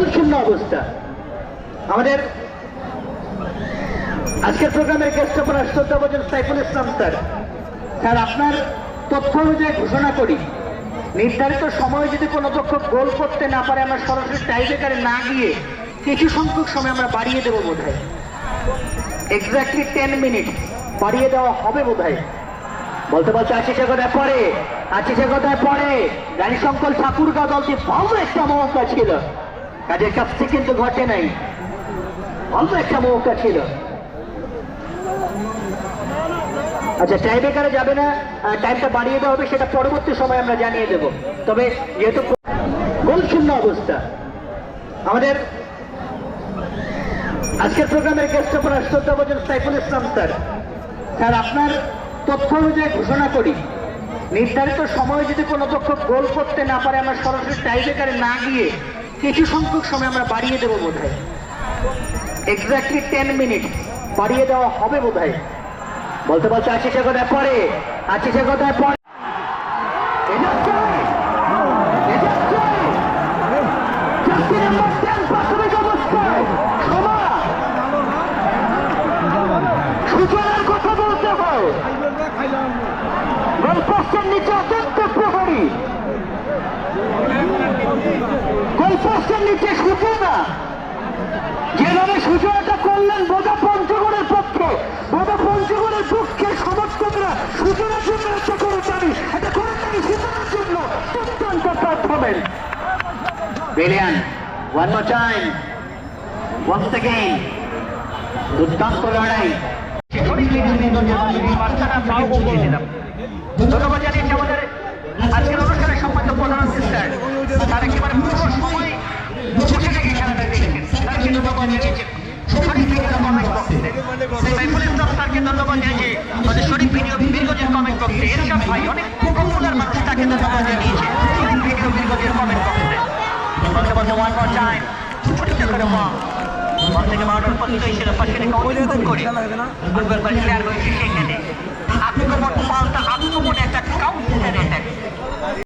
গোলশূন্য অবস্থা। আমাদের আজকের প্রোগ্রামের গেস্ট অফ শ্রদ্ধা বজন সাইফুল ইসলাম স্যার। স্যার, আপনার তথ্য অনুযায়ী ঘোষণা করি। নির্ধারিত সময়ে যদি কোনো পক্ষ গোল করতে না পারে, আমরা সরাসরি টাইব্রেকারে না গিয়ে কিছু সংখ্যক সময় আমরা বাড়িয়ে দেবো বোধ হয় এক্স্যাক্টলি টেন মিনিট বাড়িয়ে দেওয়া হবে বোধ হয় বলতে বলতে আশি কথায় পরে আশি কথায় পরে গাড়ি সংকল ঠাকুরগাঁও দলটি ভালো একটা মৌকা ছিল। কাজের কাজটি কিন্তু ঘটে নাই। ভালো একটা মৌকা ছিল। আচ্ছা টাইব্রেকারে যাবে না টাইমটা বাড়িয়ে দেওয়া হবে, সেটা পরবর্তী সময় আমরা জানিয়ে দেব। তবে যেহেতু গোল শূন্য অবস্থা, আমাদের আজকের প্রোগ্রামের গেস্ট অফ শ্রদ্ধা বজন সাইফুল ইসলাম স্যার। স্যার, আপনার তথ্য অনুযায়ী ঘোষণা করি, নির্ধারিত সময় যদি কোনো পক্ষ গোল করতে না পারে, আমরা সরাসরি টাইব্রেকারে না গিয়ে কিছু সংখ্যক সময় আমরা বাড়িয়ে দেবো বোধ হয় এক্স্যাক্টলি টেন মিনিট বাড়িয়ে দেওয়া হবে বোধ হয় বলতে বলতে আশি কথায় পরে, আশি কথায় পরে এটা জয়! এটা জয়! জার্সি নাম্বার 10 প্রাথমিক অবস্থায় ক্ষমা! সূচনার কথা নিচে গোলপোস্টের নিচে সূচনা যেভাবে সূচনাটা করলেন বোধা পঞ্চগড়ের পক্ষে বোধা পঞ্চগড়ের পক্ষে সমর্থকরা সূচনার জন্য একটা করে জানি এটা করে জানি সূচনার জন্য অত্যন্ত performance brilliant one more time once again দুর্দান্ত লড়াই। ধন্যবাদ জানিয়েছি আমাদের আজকের অনুষ্ঠানের সম্মানিত প্রধান সিস্টার তার একেবারে পুরো সময় বসে থেকে খেলাটা দেখেছেন তাকে ধন্যবাদ জানিয়েছি শরীফ ভিডিও কমেন্ট বক্সে সাইফুল ইসলাম স্যারকে ধন্যবাদ জানিয়েছি আমাদের শরীফ ভিডিও বীরগঞ্জের কমেন্ট বক্সে এরশাদ ভাই, অনেক পপুলার মানুষ তাকে তো জানিয়েছে শরীফ ভিডিও ছোট্ট করে ওয়ান থেকে মাউন্টের প্রস্তুত এসে পাশে করে গুগল বাড়ি প্লেয়ার হয়েছে সেখানে